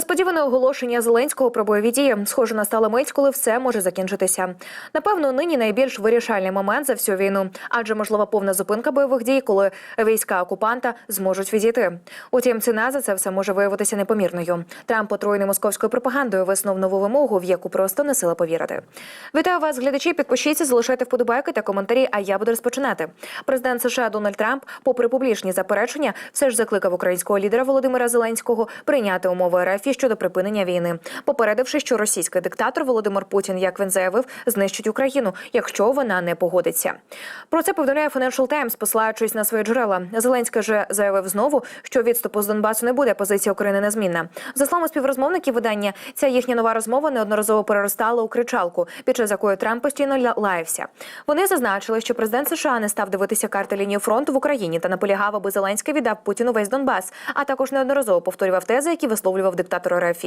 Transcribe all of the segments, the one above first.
Несподіване оголошення Зеленського про бойові дії схоже настала мить, коли все може закінчитися. Напевно, нині найбільш вирішальний момент за всю війну, адже можлива повна зупинка бойових дій, коли війська окупанта зможуть відійти. Утім, ціна за це все може виявитися непомірною. Трамп отруєний московською пропагандою виснув нову вимогу, в яку просто не сила повірити. Вітаю вас, глядачі. Підпишіться, залишайте вподобайки та коментарі. А я буду розпочинати. Президент США Дональд Трамп, попри публічні заперечення, все ж закликав українського лідера Володимира Зеленського прийняти умови РФ щодо припинення війни, попередивши, що російський диктатор Володимир Путін, як він заявив, знищить Україну, якщо вона не погодиться. Про це повідомляє Financial Times, посилаючись на свої джерела. Зеленський же заявив знову, що відступу з Донбасу не буде. Позиція України незмінна. За словами співрозмовників видання, ця їхня нова розмова неодноразово переростала у кричалку, під час якої Трамп постійно лаявся. Вони зазначили, що президент США не став дивитися карти лінії фронту в Україні та наполягав, аби Зеленський віддав Путіну весь Донбас, а також неодноразово повторював тези, які висловлював диктатор РФ.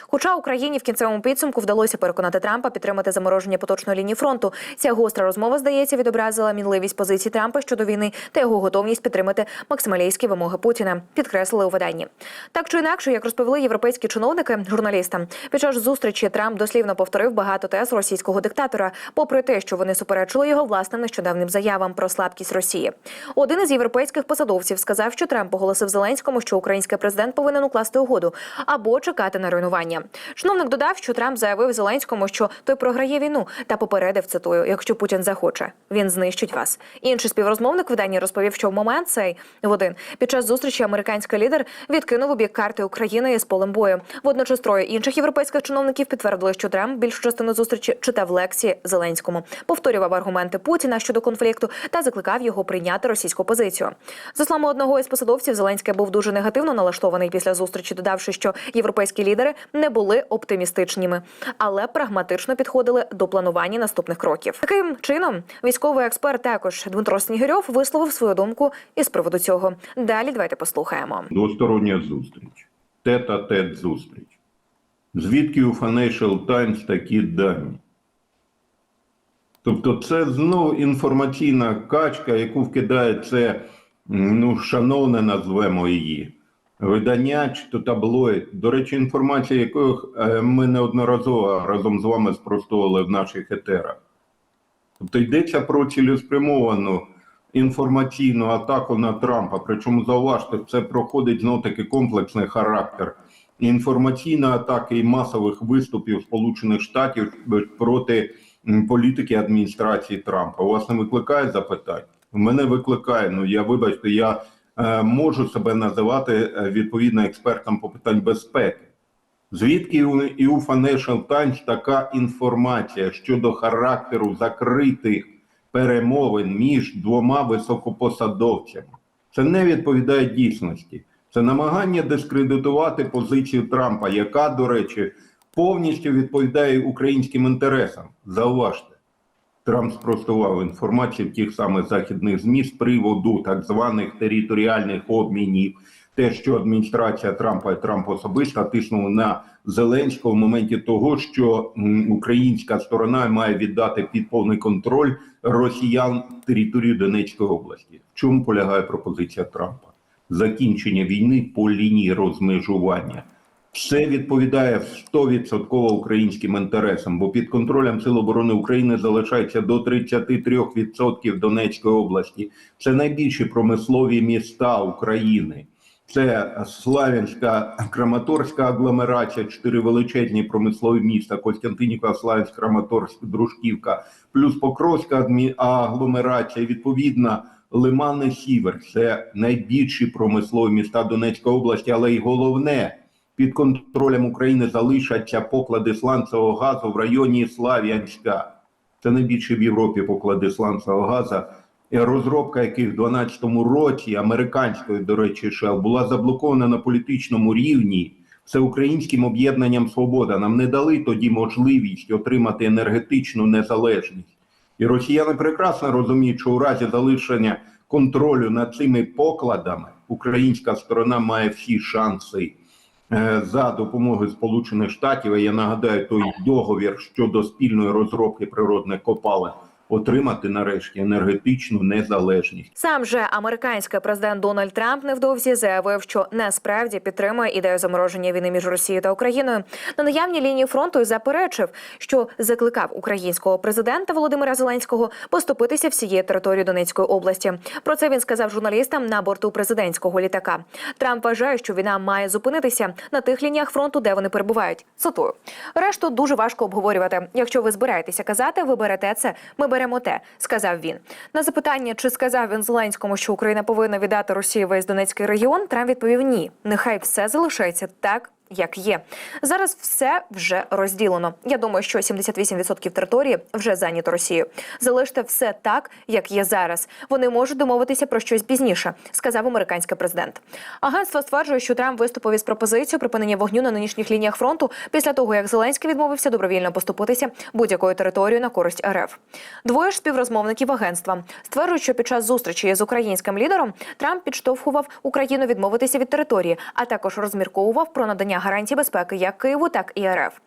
Хоча Україні в кінцевому підсумку вдалося переконати Трампа підтримати замороження поточної лінії фронту. Ця гостра розмова, здається, відобразила мінливість позиції Трампа щодо війни та його готовність підтримати максималістські вимоги Путіна. Підкреслили у виданні. Так чи інакше, як розповіли європейські чиновники журналістам, під час зустрічі Трамп дослівно повторив багато тез російського диктатора, попри те, що вони суперечили його власним нещодавним заявам про слабкість Росії. Один із європейських посадовців сказав, що Трамп оголосив Зеленському, що український президент повинен укласти угоду або чекати на руйнування. Чиновник додав, що Трамп заявив Зеленському, що той програє війну, та попередив цитую: якщо Путін захоче, він знищить вас. Інший співрозмовник видання розповів, що в момент цей в один під час зустрічі американський лідер відкинув у бік карти України із полем бою. Водночас троє інших європейських чиновників підтвердили, що Трамп більшу частину зустрічі читав лекції Зеленському, повторював аргументи Путіна щодо конфлікту та закликав його прийняти російську позицію. За словами одного із посадовців, Зеленський був дуже негативно налаштований після зустрічі, додавши, що європейські лідери не були оптимістичними, але прагматично підходили до планування наступних кроків. Таким чином, військовий експерт також Дмитро Снігирьов висловив свою думку із приводу цього. Далі давайте послухаємо. Двостороння зустріч, тет-а-тет зустріч. Звідки у Financial Times такі дані? Тобто, це знову інформаційна качка, яку вкидає це, ну, шановне назвемо її. Видання чи то таблоїд. До речі, інформація, якою е, ми неодноразово разом з вами спростовували в наших етерах. Тобто йдеться про цілеспрямовану інформаційну атаку на Трампа. Причому зауважте, це проходить знов таки комплексний характер. Інформаційна атака і масових виступів Сполучених Штатів проти політики адміністрації Трампа. У вас не викликає запитань? У мене викликає. Ну я вибачте, я е, можу себе називати е, відповідно експертом по питань безпеки. Звідки і у Financial Times така інформація щодо характеру закритих перемовин між двома високопосадовцями? Це не відповідає дійсності. Це намагання дискредитувати позицію Трампа, яка, до речі, повністю відповідає українським інтересам. Зауважте. Трамп спростував інформацію в тих самих західних ЗМІ з приводу так званих територіальних обмінів. Те, що адміністрація Трампа і Трамп особисто тиснули на Зеленського в моменті того, що українська сторона має віддати під повний контроль росіян територію Донецької області. В чому полягає пропозиція Трампа? Закінчення війни по лінії розмежування. Це відповідає 100% українським інтересам, бо під контролем Сил оборони України залишається до 33% Донецької області. Це найбільші промислові міста України. Це Славянська, Краматорська агломерація, чотири величезні промислові міста: Костянтинівка, Славянськ, Краматорськ, Дружківка, плюс Покровська агломерація. Відповідно, Лимани Сівер. Це найбільші промислові міста Донецької області, але й головне під контролем України залишаться поклади сланцевого газу в районі Слав'янська. Це найбільші в Європі поклади сланцевого газу, розробка яких в 2012 році американської, до речі, Shell, була заблокована на політичному рівні всеукраїнським об'єднанням Свобода. Нам не дали тоді можливість отримати енергетичну незалежність. І росіяни прекрасно розуміють, що у разі залишення контролю над цими покладами українська сторона має всі шанси е, за допомогою Сполучених Штатів. Я нагадаю той договір щодо спільної розробки природних копалин отримати нарешті енергетичну незалежність. Сам же американський президент Дональд Трамп невдовзі заявив, що насправді підтримує ідею замороження війни між Росією та Україною. На наявній лінії фронту і заперечив, що закликав українського президента Володимира Зеленського поступитися всією територією Донецької області. Про це він сказав журналістам на борту президентського літака. Трамп вважає, що війна має зупинитися на тих лініях фронту, де вони перебувають. Цитую решту дуже важко обговорювати. Якщо ви збираєтеся казати, ви берете це, ми беремо те, сказав він. На запитання, чи сказав він Зеленському, що Україна повинна віддати Росії весь Донецький регіон, Трамп відповів ні. Нехай все залишається так. Як є зараз, все вже розділено. Я думаю, що 78% території вже зайнято Росією. Залиште все так, як є зараз. Вони можуть домовитися про щось пізніше, сказав американський президент. Агентство стверджує, що Трамп виступив із пропозицією припинення вогню на нинішніх лініях фронту після того, як Зеленський відмовився добровільно поступитися будь-якою територією на користь РФ. Двоє ж співрозмовників агентства стверджують, що під час зустрічі з українським лідером Трамп підштовхував Україну відмовитися від території, а також розмірковував про надання гарантій безпеки як Києву, так і РФ.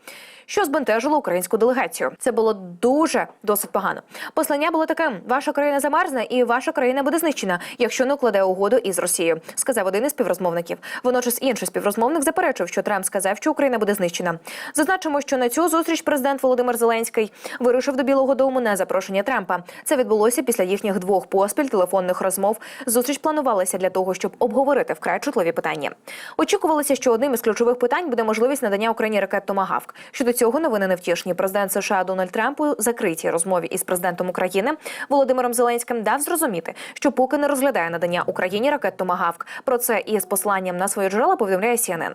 Що збентежило українську делегацію? Це було дуже досить погано. Послання було таким: ваша країна замерзне, і ваша країна буде знищена, якщо не укладе угоду із Росією, сказав один із співрозмовників. Водночас інший співрозмовник заперечив, що Трамп сказав, що Україна буде знищена. Зазначимо, що на цю зустріч президент Володимир Зеленський вирушив до Білого Дому на запрошення Трампа. Це відбулося після їхніх двох поспіль телефонних розмов. Зустріч планувалася для того, щоб обговорити вкрай чутливі питання. Очікувалося, що одним із ключових питань буде можливість надання Україні ракет Томагавк. Щодо цього новини невтішні. Президент США Дональд Трамп у закритій розмові із президентом України Володимиром Зеленським дав зрозуміти, що поки не розглядає надання Україні ракет Томагавк. Про це із посланням на свої джерела повідомляє CNN.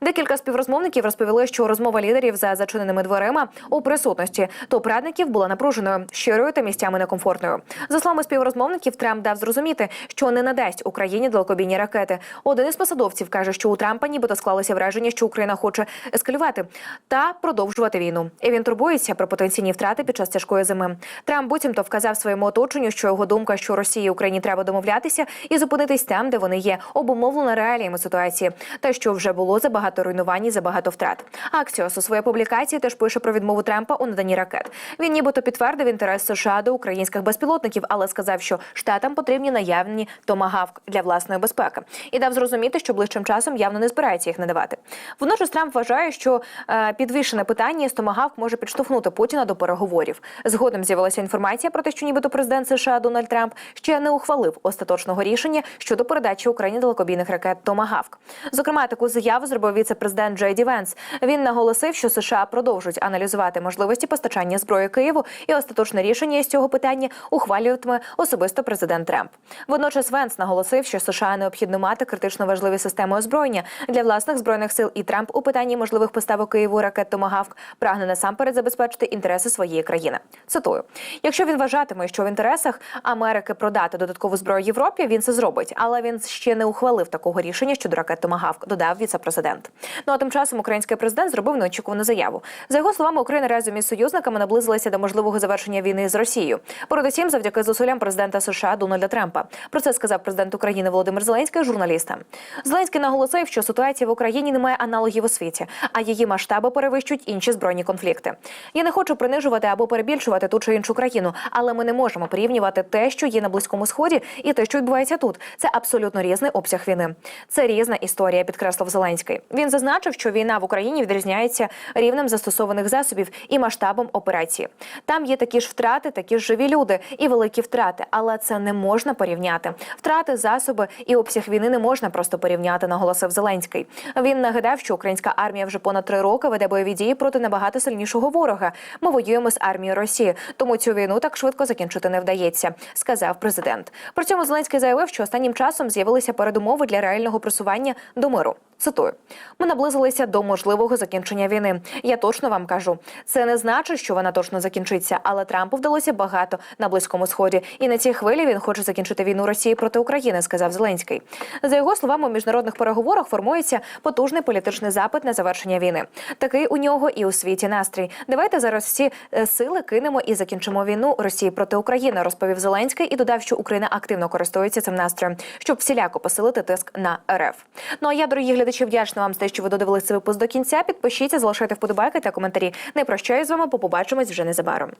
Декілька співрозмовників розповіли, що розмова лідерів за зачиненими дверима у присутності топ-радників була напруженою, щирою та місцями некомфортною. За словами співрозмовників, Трамп дав зрозуміти, що не надасть Україні далекобійні ракети. Один із посадовців каже, що у Трампа нібито склалося враження, що Україна хоче ескалювати та продовжувати війну. І він турбується про потенційні втрати під час тяжкої зими. Трамп буцімто вказав своєму оточенню, що його думка, що Росії і Україні треба домовлятися і зупинитись там, де вони є, обумовлена реаліями ситуації, та що вже було забагато руйнувань і забагато втрат. Аксіос у своїй публікації теж пише про відмову Трампа у наданні ракет. Він нібито підтвердив інтерес США до українських безпілотників, але сказав, що штатам потрібні наявні томагавк для власної безпеки, і дав зрозуміти, що ближчим часом явно не збирається їх надавати. Водночас Трамп вважає, що е, підвішене питання з томагавк може підштовхнути Путіна до переговорів. Згодом з'явилася інформація про те, що нібито президент США Дональд Трамп ще не ухвалив остаточного рішення щодо передачі Україні далекобійних ракет Томагавк. Зокрема, таку заяву зробив віце-президент Джей Ді Венс. Він наголосив, що США продовжують аналізувати можливості постачання зброї Києву, і остаточне рішення з цього питання ухвалюватиме особисто президент Трамп. Водночас Венс наголосив, що США необхідно мати критично важливі системи озброєння для власних збройних сил, і Трамп у питанні можливих поставок Києву ракет Томагавк прагне насамперед забезпечити інтереси своєї країни. Цитую: якщо він вважатиме, що в інтересах Америки продати додаткову зброю Європі, він це зробить, але він ще не ухвалив такого рішення щодо ракет Томагавк, додав віце-президент. Ну а тим часом український президент зробив неочікувану заяву. За його словами, Україна разом із союзниками наблизилася до можливого завершення війни з Росією. Передусім, завдяки зусиллям президента США Дональда Трампа. Про це сказав президент України Володимир Зеленський журналістам. Зеленський наголосив, що ситуація в Україні не має аналогів у світі, а її масштаби перевищують інші збройні конфлікти. Я не хочу принижувати або перебільшувати ту чи іншу країну, але ми не можемо порівнювати те, що є на близькому сході, і те, що відбувається тут. Це абсолютно різний обсяг війни. Це різна історія, підкреслив Зеленський. Він зазначив, що війна в Україні відрізняється рівнем застосованих засобів і масштабом операції. Там є такі ж втрати, такі ж живі люди і великі втрати, але це не можна порівняти. Втрати, засоби і обсяг війни не можна просто порівняти, наголосив Зеленський. Він нагадав, що українська армія вже понад три роки веде бойові дії проти набагато сильнішого ворога. Ми воюємо з армією Росії, тому цю війну так швидко закінчити не вдається, сказав президент. При цьому Зеленський заявив, що останнім часом з'явилися передумови для реального просування до миру. Цитую: ми наблизилися до можливого закінчення війни. Я точно вам кажу, це не значить, що вона точно закінчиться, але Трампу вдалося багато на близькому сході. І на цій хвилі він хоче закінчити війну Росії проти України, сказав Зеленський. За його словами, у міжнародних переговорах формується потужний політичний запит на завершення війни. Такий у нього і у світі настрій. Давайте зараз всі е, сили кинемо і закінчимо війну Росії проти України, розповів Зеленський і додав, що Україна активно користується цим настроєм, щоб всіляко посилити тиск на РФ. Ну а я, дорогі глядачі, вдячна вам за те, що ви додивилися випуск до кінця. Підпишіться, залишайте вподобайки та коментарі. Не прощаюсь з вами, побачимось вже незабаром.